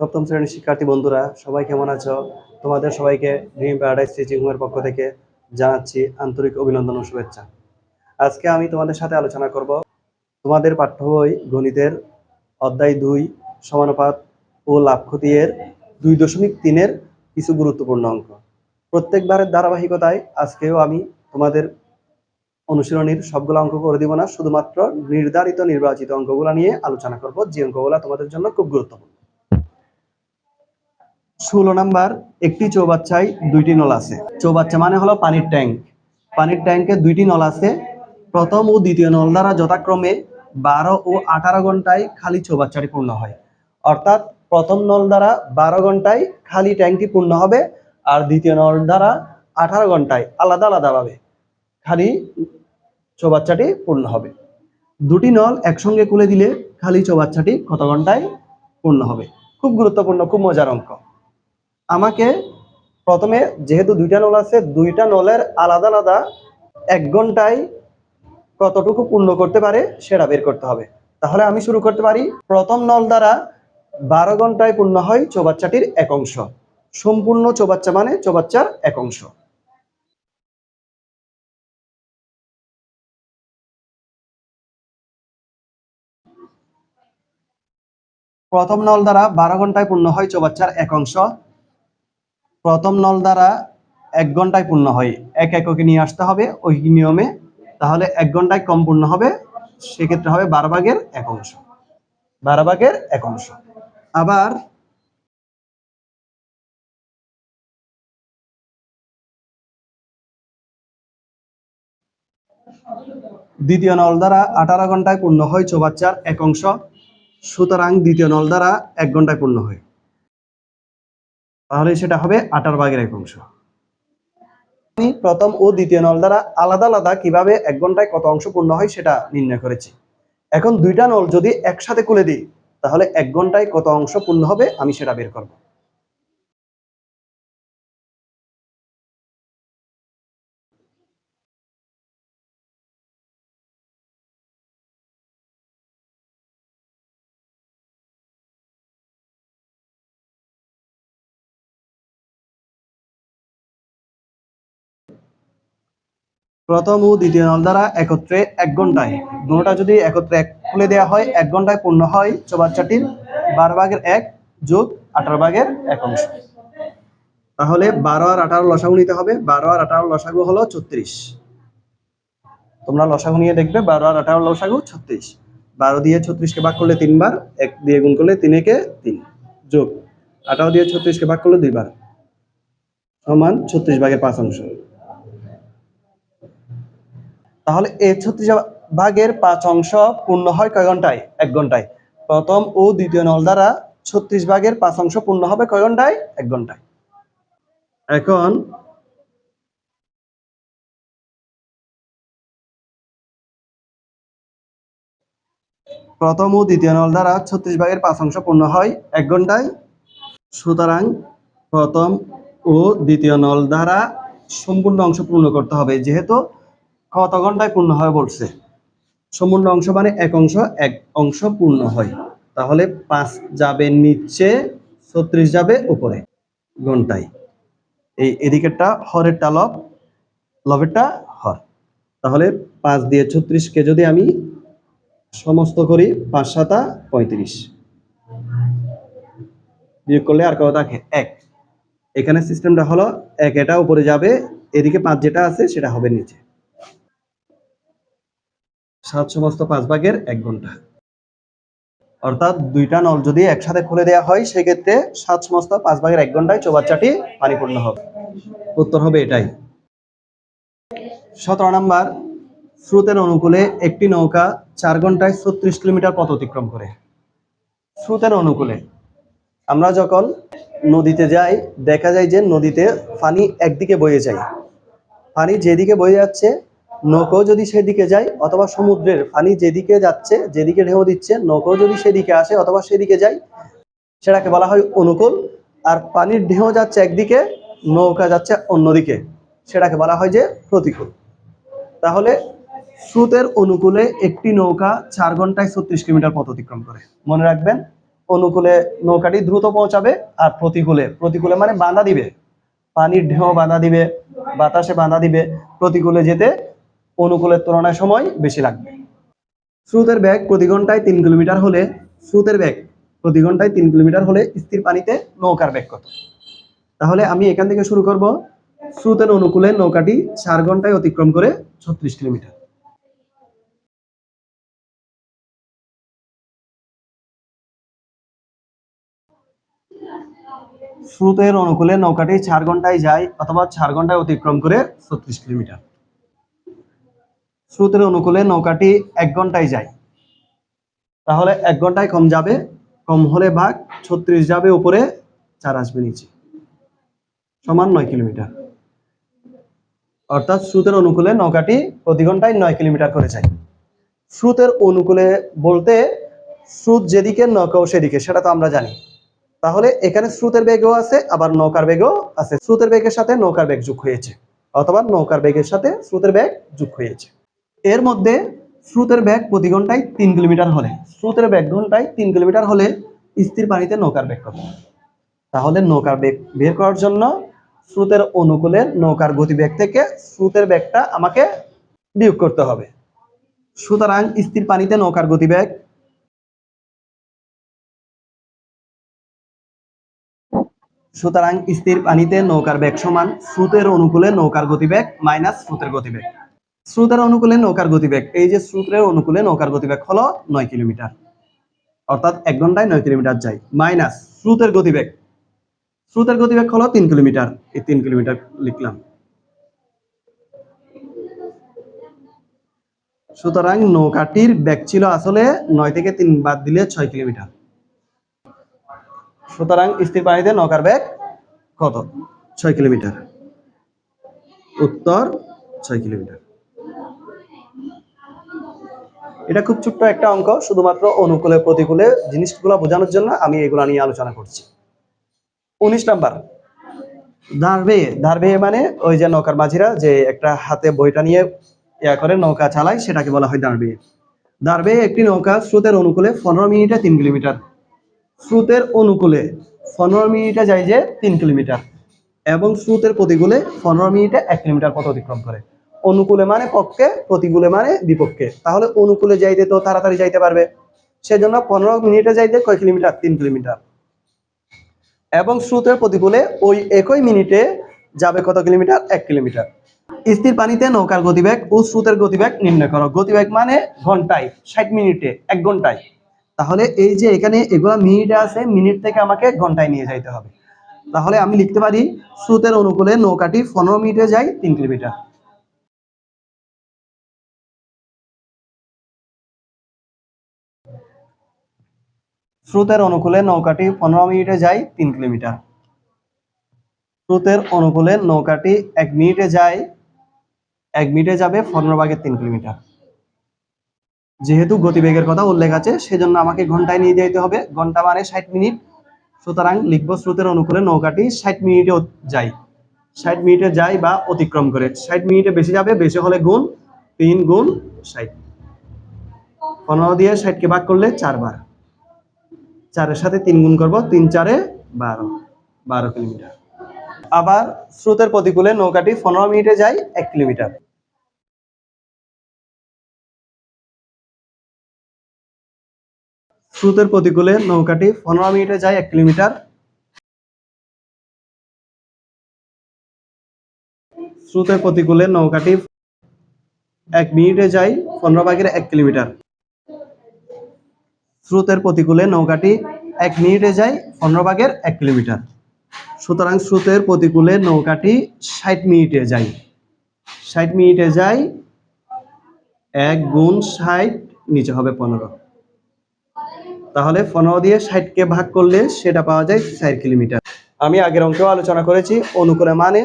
সপ্তম শ্রেণির শিক্ষার্থী বন্ধুরা, সবাই কেমন আছো? তোমাদের সবাইকে ড্রিম প্যারাডাইস টিচিং হোমের পক্ষ থেকে জানাচ্ছি আন্তরিক অভিনন্দন ও শুভেচ্ছা। আজকে আমি তোমাদের সাথে আলোচনা করব তোমাদের পাঠ্য বই গণিতের অধ্যায় দুই, সমানুপাত ও লাভ ক্ষতির দুই দশমিক তিনের কিছু গুরুত্বপূর্ণ অঙ্ক। প্রত্যেকবারের ধারাবাহিকতায় আজকেও আমি তোমাদের অনুশীলনীর সবগুলো অঙ্ক করে দিব না, শুধুমাত্র নির্ধারিত নির্বাচিত অঙ্কগুলো নিয়ে আলোচনা করব। যে অঙ্কগুলো তোমাদের জন্য খুব গুরুত্বপূর্ণ। ষোলো নাম্বার, একটি চৌবাচ্চায় দুইটি নল আছে। চৌবাচ্চা মানে হলো পানির ট্যাঙ্ক। পানির ট্যাঙ্কে দুইটি নল আছে। প্রথম ও দ্বিতীয় নল দ্বারা যথাক্রমে বারো ও আঠারো ঘন্টায় খালি চৌবাচ্চাটি পূর্ণ হয়। অর্থাৎ প্রথম নল দ্বারা বারো ঘন্টায় খালি ট্যাঙ্কটি পূর্ণ হবে আর দ্বিতীয় নল দ্বারা আঠারো ঘন্টায় আলাদা আলাদাভাবে খালি চৌবাচ্চাটি পূর্ণ হবে। দুটি নল একসঙ্গে খুলে দিলে খালি চৌবাচ্চাটি কত ঘন্টায় পূর্ণ হবে? খুব গুরুত্বপূর্ণ, খুব মজার অঙ্ক। আমাকে প্রথমে যেহেতু দুইটা নল আছে, দুইটা নলের আলাদা আলাদা এক ঘন্টায় কতটুকু পূর্ণ করতে পারে সেটা বের করতে হবে। তাহলে আমি শুরু করতে পারি। প্রথম নল দ্বারা বারো ঘন্টায় পূর্ণ হয় চৌবাচ্চাটির এক অংশ। সম্পূর্ণ চৌবাচ্চা মানে চৌবাচ্চার এক অংশ। প্রথম নল দ্বারা বারো ঘন্টায় পূর্ণ হয় চৌবাচ্চার এক অংশ। প্রথম নল দ্বারা এক ঘন্টায় পূর্ণ হয়। এক এককে নিয়ে আসতে হবে ওই নিয়মে। তাহলে এক ঘন্টায় কম পূর্ণ হবে, সেক্ষেত্রে হবে বারো ভাগের এক অংশ। বারো ভাগের এক অংশ। আবার দ্বিতীয় নল দ্বারা আঠারো ঘন্টায় পূর্ণ হয় চৌবাচ্চার এক অংশ। সুতরাং দ্বিতীয় নল দ্বারা এক ঘন্টায় পূর্ণ হয়। তাহলে সেটা হবে আটার ভাগের এক অংশ। আমি প্রথম ও দ্বিতীয় নল দ্বারা আলাদা আলাদা কীভাবে এক ঘন্টায় কত অংশ পূর্ণ হয় সেটা নির্ণয় করেছি। এখন দুইটা নল যদি একসাথে খুলে দিই, তাহলে এক ঘন্টায় কত অংশ পূর্ণ হবে আমি সেটা বের করব। প্রথম ও দ্বিতীয় নল দ্বারা একত্রে এক ঘন্টায়। দুটোটা যদি একত্রে এক খুলে দেওয়া হয়, এক ঘন্টায় পূর্ণ হয় চৌবাচ্চাটির বারো ভাগের এক যোগ আঠারো ভাগের এক অংশ। তাহলে বারো আর আঠারো লসাগু নিতে হবে। বারো আর আঠারো লসাগু হলো ছত্রিশ। তোমরা লসাগু নিয়ে দেখবে, বারো আর আঠারো লসাগু ছত্রিশ। বারো দিয়ে ছত্রিশকে ভাগ করলে তিনবার, এক দিয়ে গুণ করলে তিনেকে তিন। যোগ। আঠারো দিয়ে ছত্রিশকে ভাগ করলে দুইবার। সমান ছত্রিশ ভাগের পাঁচ অংশ। তাহলে এই ছত্রিশ ভাগের পাঁচ অংশ পূর্ণ হয় কয় ঘন্টায়? এক ঘন্টায়। প্রথম ও দ্বিতীয় নল দ্বারা ছত্রিশ ভাগের পাঁচ অংশ পূর্ণ হবে কয় ঘন্টায়? এক ঘন্টায়। এখন প্রথম ও দ্বিতীয় নল দ্বারা ছত্রিশ ভাগের পাঁচ অংশ পূর্ণ হয় এক ঘন্টায়। সুতরাং প্রথম ও দ্বিতীয় নল দ্বারা সম্পূর্ণ অংশ পূর্ণ করতে হবে, যেহেতু কত ঘন্টায় পূর্ণ হয় বলছে? সম্পূর্ণ অংশ মানে এক অংশ এক অংশ পূর্ণ হয়। তাহলে পাঁচ যাবে নিচে, ছত্রিশ যাবে উপরে ঘন্টায়। এই এদিকেরটা হরেরটা লব, লবেরটা হর। তাহলে পাঁচ দিয়ে ছত্রিশকে যদি আমি সমস্ত করি, পাঁচ সাতা পঁয়ত্রিশ। বিয়োগ করলে আর কত থাকে? এক। এখানে সিস্টেমটা হলো, এক এটা উপরে যাবে, এদিকে পাঁচ যেটা আছে, সেটা হবে নিচে। সাত সমস্ত পাঁচ ভাগের এক ঘণ্টা। অর্থাৎ দুইটা নল যদি একসাথে খুলে দেওয়া হয়, সেক্ষেত্রে সাত সমস্ত পাঁচ ভাগের এক ঘন্টায় চৌবাচ্চাটি পানিপূর্ণ হবে। উত্তর হবে এটাই। সতেরো নাম্বার, স্রোতের অনুকূলে একটি নৌকা চার ঘন্টায় ছত্রিশ কিলোমিটার পথ অতিক্রম করে। স্রোতের অনুকূলে আমরা যখন নদীতে যাই, দেখা যায় যে নদীতে পানি একদিকে বয়ে যায়। পানি যেদিকে বয়ে যাচ্ছে নৌকো যদি সেদিকে যায় অথবা সমুদ্রের পানি যেদিকে যাচ্ছে, যেদিকে ঢেউ দিচ্ছে, নৌকো যদি সেদিকে আসে অথবা সেদিকে যায়, সেটাকে বলা হয় অনুকূল। আর পানির ঢেউ যাচ্ছে একদিকে, নৌকা যাচ্ছে অন্যদিকে, সেটাকে বলা হয় যে প্রতিকূল। তাহলে স্রোতের অনুকূলে একটি নৌকা চার ঘন্টায় ছত্রিশ কিলোমিটার পথ অতিক্রম করে। মনে রাখবেন, অনুকূলে নৌকাটি দ্রুত পৌঁছাবে আর প্রতিকূলে। প্রতিকূলে মানে বাধা দিবে। পানির ঢেউ বাধা দিবে, বাতাসে বাধা দিবে, প্রতিকূলে যেতে অনুকূলের তুলনায় সময় বেশি লাগবে। স্রোতের বেগ প্রতি ঘন্টায় তিন কিলোমিটার হলে স্রোতের বেগ প্রতি ঘন্টায় তিন কিলোমিটার হলে স্থির পানিতে নৌকার বেগ কত? তাহলে আমি এখান থেকে শুরু করব। স্রোতের অনুকূলে নৌকাটি চার ঘন্টায় অতিক্রম করে ছত্রিশ কিলোমিটার। স্রোতের অনুকূলে নৌকাটি চার ঘন্টায় যায় অথবা চার ঘন্টায় অতিক্রম করে ছত্রিশ কিলোমিটার। স্রোতের অনুকূলে নৌকাটি এক ঘন্টায় যায়। তাহলে এক ঘন্টায় কম যাবে, কম হলে ভাগ ছত্রিশ যাবে উপরে, চার আসবে নিচে। সমান নয় কিলোমিটার। অর্থাৎ স্রোতের অনুকূলে নৌকাটি প্রতি ঘন্টায় নয় কিলোমিটার করে যায়। স্রোতের অনুকূলে বলতে স্রোত যেদিকে নৌকাও সেদিকে, সেটা তো আমরা জানি। তাহলে এখানে স্রোতের বেগও আছে, আবার নৌকার বেগও আছে। স্রোতের বেগের সাথে নৌকার বেগ যোগ হয়েছে, অথবা নৌকার বেগের সাথে স্রোতের বেগ যোগ হয়েছে। এর মধ্যে স্রোতের বেগ প্রতি ঘন্টায় তিন কিলোমিটার হলে, স্রোতের বেগ ঘন্টায় তিন কিলোমিটার হলে স্থির পানিতে নৌকার বেগ কত? তাহলে নৌকার বেগ বের করার জন্য স্রোতের অনুকূলে নৌকার গতিবেগ থেকে স্রোতের বেগটা আমাকে বিয়োগ করতে হবে। সুতরাং স্থির পানিতে নৌকার গতিবেগ সুতরাং স্থির পানিতে নৌকার বেগ সমান স্রোতের অনুকূলে নৌকার গতিবেগ মাইনাস স্রোতের গতিবেগ। স্রোতের অনুকূলে নৌকার গতিবেগ। এই যে স্রোতের অনুকূলে নৌকার গতিবেগ হলো নয় কিলোমিটার। অর্থাৎ এক ঘন্টায় নয় কিলোমিটার যায়। মাইনাস স্রোতের গতিবেগ। স্রোতের গতিবেগ হলো তিন কিলোমিটার। এই তিন কিলোমিটার লিখলাম। সুতরাং নৌকাটির বেগ ছিল আসলে নয় থেকে তিন বাদ দিলে ছয় কিলোমিটার। সুতরাং স্থির পানিতে নৌকার বেগ কত? ছয় কিলোমিটার। উত্তর, ছয় কিলোমিটার। এটা খুব ছোট্ট একটা অঙ্ক, শুধুমাত্র অনুকূলে, প্রতিকূলে জিনিসগুলো বোঝানোর জন্য আমি এগুলো নিয়ে আলোচনা করছি। উনিশ নাম্বার। ধারবে ধারবে মানে ওই যে নৌকার মাঝিরা যে একটা হাতে বইটা নিয়ে ইয়া করে, নৌকা চালায়, সেটাকে বলা হয় দাঁড়বে দাঁড়বে একটি নৌকা স্রোতের অনুকূলে পনেরো মিনিটে তিন কিলোমিটার। স্রোতের অনুকূলে পনেরো মিনিটে যায় যে তিন কিলোমিটার এবং স্রোতের প্রতিকূলে পনেরো মিনিটে এক কিলোমিটার পথ অতিক্রম করে। অনুকূলে মানে পক্ষে, প্রতিকূলে মানে বিপক্ষে। তাহলে অনুকূলে যাইতে তো তাড়াতাড়ি যাইতে পারবে। সেজন্য পনেরো মিনিটে যাইতে কয় কিলোমিটার? তিন কিলোমিটার। এবং স্রোতের প্রতিকূলে ওই একই মিনিটে যাবে কত কিলোমিটার? এক কিলোমিটার। স্থির পানিতে নৌকার গতিবেগ ও স্রোতের গতিবেগ নির্ণয় করো। গতিবেগ মানে ঘন্টায়, ষাট মিনিটে, এক ঘন্টায়। তাহলে এই যে এখানে এগুলা মিনিটে আছে, মিনিট থেকে আমাকে ঘন্টায় নিয়ে যাইতে হবে। তাহলে আমি লিখতে পারি, স্রোতের অনুকূলে নৌকাটি পনেরো মিনিটে যায় তিন কিলোমিটার। স্রোতের অনুকূলে নৌকাটি পনেরো মিনিটে যায় তিন কিলোমিটার। স্রোতের অনুকূলে নৌকাটি এক মিনিটে যায়, এক মিনিটে যাবে পনেরো ভাগের তিন কিলোমিটার। যেহেতু গতিবেগের কথা উল্লেখ আছে, সেজন্য আমাকে ঘন্টায় নিয়ে যেতে হবে। ঘণ্টা মানে ষাট মিনিট। সুতরাং লিখব স্রোতের অনুকূলে নৌকাটি ষাট মিনিটে যায়। ষাট মিনিটে যায় বা অতিক্রম করে। ষাট মিনিটে বেশি যাবে, বেশি হলে গুণ তিন গুণ ষাট। পনেরো দিয়ে ষাটকে ভাগ করলে চারবার। চারের সাথে তিন গুণ করব, তিন চারে বারো বারো কিলোমিটার। আবার স্রোতের প্রতিকূলে নৌকাটি পনেরো মিনিটে যায় এক কিলোমিটার। স্রোতের প্রতিকূলে নৌকাটি পনেরো মিনিটে যায় এক কিলোমিটার। স্রোতের প্রতিকূলে নৌকাটি এক মিনিটে যায় পনেরো ভাগের এক কিলোমিটার। স্রোতের প্রতিকূলে নৌকাটি এক মিনিটে যায় পনেরো ভাগের এক কিলোমিটার। সুতরাং স্রোতের প্রতিকূলে নৌকাটি ষাট মিনিটে যায়। ষাট মিনিটে যায় এক গুণ ষাট নিচে হবে পনেরো। তাহলে পনেরো দিয়ে ষাটকে ভাগ করলে সেটা পাওয়া যায় চার কিলোমিটার। আমি আগের অঙ্কেও আলোচনা করেছি, অনুকূলে মানে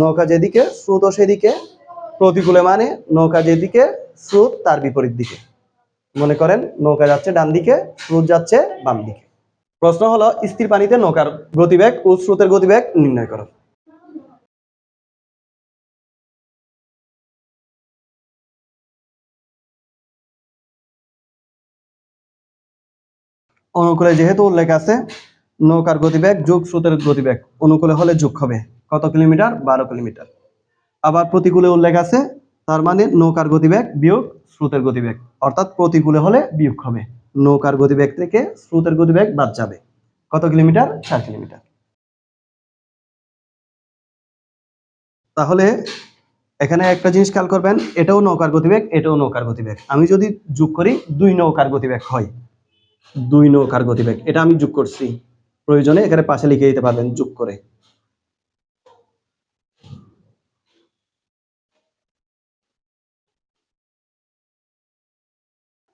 নৌকা যেদিকে স্রোত সেদিকে, প্রতিকূলে মানে নৌকা যেদিকে, স্রোত তার বিপরীত দিকে। মনে করেন, নৌকা যাচ্ছে ডান দিকে স্রোত যাচ্ছে বাম দিকে প্রশ্ন হলো, স্থির পানিতে নৌকার গতিবেগ ও স্রোতের গতিবেগ নির্ণয় করো। অনুকূলে যেহেতু উল্লেখ আছে, নৌকার গতিবেগ যোগ স্রোতের গতিবেগ, অনুকূলে হলে যোগ হবে। কত কিলোমিটার? বারো কিলোমিটার। আবার প্রতিকূলে উল্লেখ আছে, তার মানে নৌকার গতিবেগ বিয়োগ স্রোতের গতিবেগ, অর্থাৎ প্রতিকূলে হলে বিয়োগ হবে। নৌকার গতিবেগ থেকে স্রোতের গতিবেগ বাদ যাবে। কত কিলোমিটার? চার কিলোমিটার। তাহলে এখানে একটা জিনিস খেয়াল করবেন, এটাও নৌকার গতিবেগ, এটাও নৌকার গতিবেগ। আমি যদি যোগ করি, দুই নৌকার গতিবেগ হয়। দুই নৌকার গতিবেগ, এটা আমি যোগ করছি। প্রয়োজনে এখানে পাশে লিখে দিতে পারবেন যোগ করে।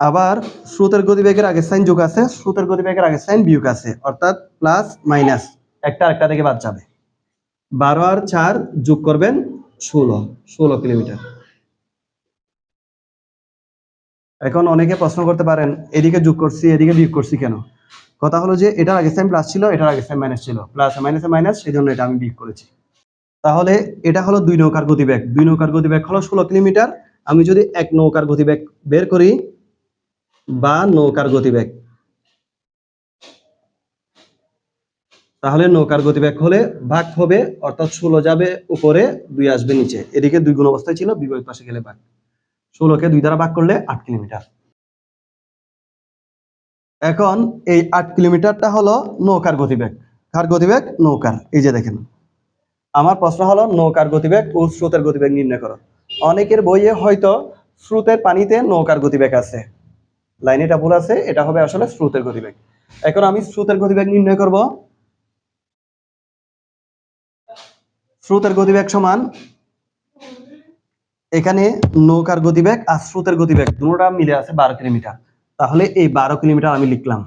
আবার স্রোতের গতিবেগের আগে সাইন যোগ আছে, স্রোতের গতিবেগের আগে সাইন বিয়োগ আছে, অর্থাৎ প্লাস মাইনাস একটা একটা থেকে বাদ যাবে। বারো আর চার যোগ করবেন ষোলো ষোলো কিলোমিটার। এখন অনেকে প্রশ্ন করতে পারেন, এদিকে যোগ করছি, এদিকে বিয়োগ করছি কেন? কথা হলো যে এটার আগে সাইন প্লাস ছিল, এটার আগে সাইন মাইনাস ছিল। প্লাস মাইনাসে মাইনাস সেই জন্য এটা আমি বিয়োগ করেছি। তাহলে এটা হলো দুই নৌকার গতিবেগ। দুই নৌকার গতিবেগ হলো ষোলো কিলোমিটার। আমি যদি এক নৌকার গতিবেগ বের করি বা নৌকার গতিবেগ। তাহলে নৌকার গতিবেগ হলে ভাগ হবে, অর্থাৎ ষোলো যাবে উপরে, দুই আসবে নিচে। এদিকে দুই গুণ অবস্থায় ছিল, বিপরীত পাশে গেলে ভাগ। ষোলোকে দুই দ্বারা ভাগ করলে আট কিলোমিটার। এখন এই আট কিলোমিটারটা হলো নৌকার গতিবেগ। কার গতিবেগ? নৌকার। এই যে দেখেন। আমার প্রশ্ন হলো, নৌকার গতিবেগ ও স্রোতের গতিবেগ নির্ণয় করো। অনেকের বইয়ে হয়তো স্রোতের পানিতে নৌকার গতিবেগ আছে। লাইন এটা ভুল আছে, এটা হবে আসলে স্রোতের গতিবেগ। এখন আমি স্রোতের গতিবেগ নির্ণয় করব। স্রোতের গতিবেগ সমান এখানে নৌকার গতিবেগ আর স্রোতের গতিবেগ, দুটোটা মিলে আছে বারো কিলোমিটার। তাহলে এই বারো কিলোমিটার আমি লিখলাম।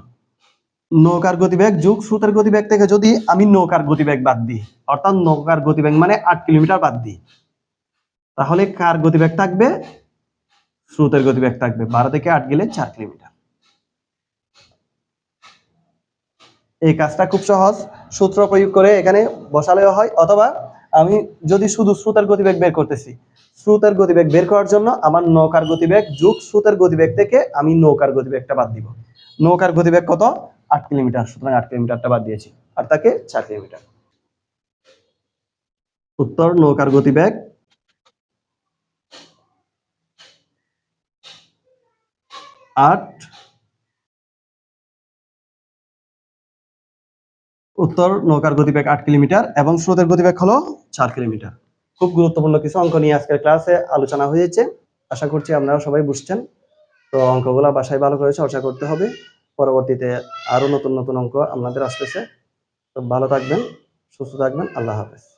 নৌকার গতিবেগ যুগ স্রোতের গতিবেগ থেকে যদি আমি নৌকার গতিবেগ বাদ দিই, অর্থাৎ নৌকার গতিবেগ মানে আট কিলোমিটার বাদ দিই, তাহলে কার গতিবেগ থাকবে? স্রোতের গতিবেগ থাকবে বারো থেকে আট গেলে চার কিলোমিটার। এই কাজটা খুব সহজ। সূত্র প্রয়োগ করে এখানে বসালেও হয়, অথবা আমি যদি শুধু স্রোতের গতিবেগ বের করতেছি, স্রোতের গতিবেগ বের করার জন্য আমার নৌকার গতিবেগ যোগ স্রোতের গতিবেগ থেকে আমি নৌকার গতিবেগটা বাদ দিব। নৌকার গতিবেগ কত? আট কিলোমিটার, সুতরাং আট কিলোমিটারটা বাদ দিয়েছি, আর তাকে চার কিলোমিটার। উত্তর, নৌকার গতিবেগ আট। উত্তর নৌকার গতিবেগ আট কিলোমিটার এবং স্রোতের গতিবেগ হলো চার কিলোমিটার। খুব গুরুত্বপূর্ণ কিছু অঙ্ক নিয়ে আজকের ক্লাসে আলোচনা হয়েছে। আশা করছি আপনারা সবাই বুঝছেন। তো অঙ্কগুলা বাসায় ভালো করে চর্চা করতে হবে। পরবর্তীতে আরও নতুন নতুন অঙ্ক আপনাদের আসতেছে। তো ভালো থাকবেন, সুস্থ থাকবেন। আল্লাহ হাফেজ।